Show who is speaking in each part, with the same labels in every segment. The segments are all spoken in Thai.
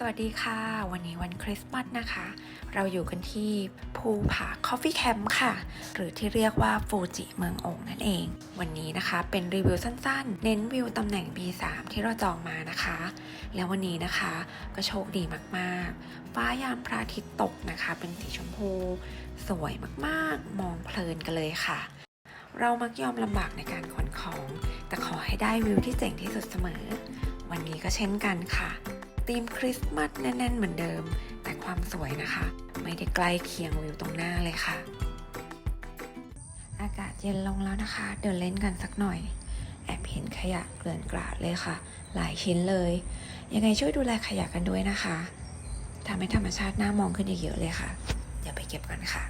Speaker 1: สวัสดีค่ะ วันนี้วันคริสต์มาสนะคะ เราอยู่กันที่ภูผาคอฟฟี่แคมป์ค่ะ หรือที่เรียกว่าฟูจิเมืององนั่นเอง วันนี้นะคะเป็นรีวิวสั้นๆ เน้นวิวตำแหน่ง B3 ที่เราจองมานะคะ แล้ววันนี้นะคะก็โชคดีมากๆ ฟ้ายามพระอาทิตย์ตกนะคะ เป็นสีชมพู สวยมากๆ มองเพลินกันเลยค่ะ เรามักยอมลำบากในการขนของ แต่ขอให้ได้วิวที่เจ๋งที่สุดเสมอ วันนี้ก็เช่นกันค่ะ ธีมคริสต์มาสแน่น ๆ เหมือนเดิม แต่ความสวยนะคะ ไม่ได้ใกล้เคียงวิวตรงหน้าเลยค่ะ อากาศเย็นลงแล้วนะคะ เดินเล่นกันสักหน่อย แอบเห็นขยะเกลื่อนกราดเลยค่ะ หลายชิ้นเลย ยังไงช่วยดูแลขยะกันด้วยนะคะทำให้ธรรมชาติน่ามองขึ้นเยอะเลยค่ะ เดี๋ยวไปเก็บกันค่ะ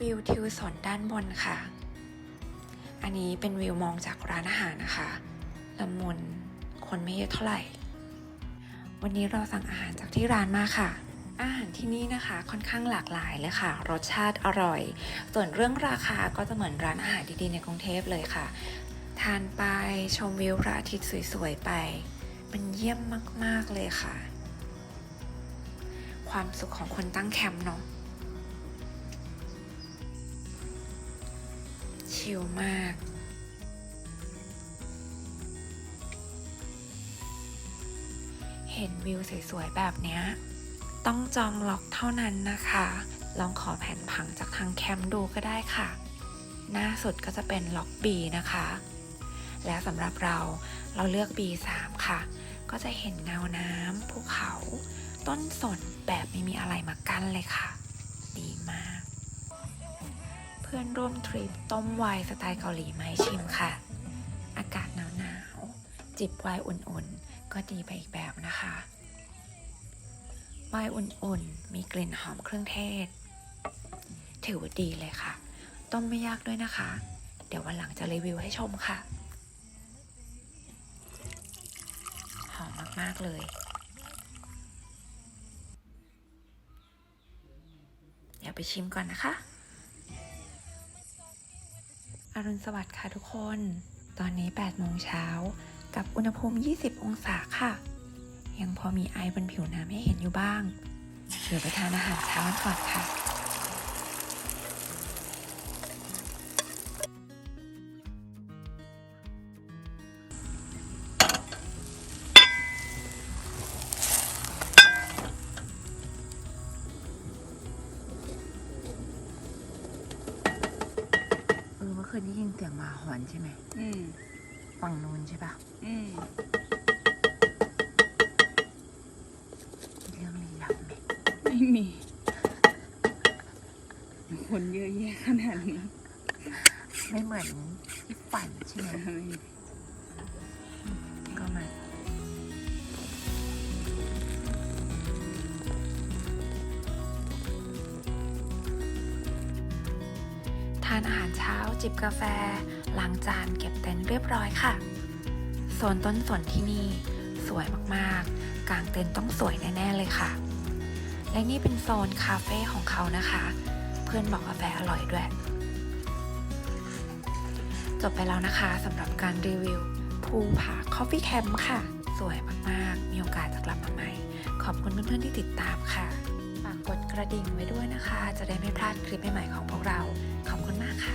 Speaker 1: วิวทิวสนด้านบนค่ะ อันนี้เป็นวิวมองจากร้านอาหารนะคะละมุน คนไม่เยอะเท่าไหร่ วันนี้เราสั่งอาหารจากที่ร้านมาค่ะ อาหารที่นี่นะคะค่อนข้างหลากหลายเลยค่ะ รสชาติอร่อย ส่วนเรื่องราคาก็จะเหมือนร้านอาหารดีๆในกรุงเทพเลยค่ะ ทานไปชมวิวพระอาทิตย์สวยๆไป มันเยี่ยมมากๆเลยค่ะ ความสุขของคนตั้งแคมป์เนาะชิลมาก เห็นวิวสวยๆ แบบนี้ ต้องจองล็อกเท่านั้นนะคะ ลองขอแผนผังจากทางแคมป์ดูก็ได้ค่ะ หน้าสุดก็จะเป็นล็อก B นะคะ และสำหรับเราเราเลือก B3 ค่ะ ก็จะเห็นเงาน้ำภูเขา ต้นสนแบบไม่มีอะไรมากั้นเลยค่ะ ดีมาก เพื่อนร่วมทริปต้มไวน์สไตล์เกาหลีมาให้ชิมค่ะ อากาศหนาวๆจิบไวน์อุ่นๆ ก็ดีไปอีกแบบนะคะไวน์อุ่นๆ มีกลิ่นหอมเครื่องเทศ ถือว่าดีเลยค่ะ ต้มไม่ยากด้วยนะคะ เดี๋ยววันหลังจะรีวิวให้ชมค่ะ หอมมาก ๆ เลย เดี๋ยวไปชิมก่อนนะคะ อรุณสวัสดิ์ค่ะทุกคน ตอนนี้8โมงเช้า กับอุณหภูมิ 20 องศาค่ะ ยังพอมีไอบนผิวน้ำให้เห็นอยู่บ้าง เดี๋ยวไปทานอาหารเช้ากันก่อนค่ะเออเมื่อคืนได้ยินเสียงหมาหอนใช่ไหม
Speaker 2: อืม
Speaker 1: ฝั่งนู้นใช่ปะ
Speaker 2: อืม
Speaker 1: เรื่องลี้ลับไหม
Speaker 2: ไม่มี คนเยอะแยะขนาดนี้
Speaker 1: ไม่เหมือนที่ฝันใช่ไหมก็มาทานอาหารเช้าจิบกาแฟ ล้างจานเก็บเต็นท์เรียบร้อยค่ะโซนต้นสนที่นี่สวยมากๆ กลางเต็นท์ต้องสวยแน่ๆเลยค่ะ และนี่เป็นโซนคาเฟ่ของเขานะคะ เพื่อนบอกกาแฟอร่อยด้วย จบไปแล้วนะคะสำหรับการรีวิวภูผาคอฟฟี่แคมป์ค่ะ สวยมากๆ มีโอกาสจะกลับมาใหม่ ขอบคุณเพื่อนๆที่ติดตามค่ะ ฝากกดกระดิ่งไว้ด้วยนะคะ จะได้ไม่พลาดคลิปใหม่ๆของพวกเรา ขอบคุณมากค่ะ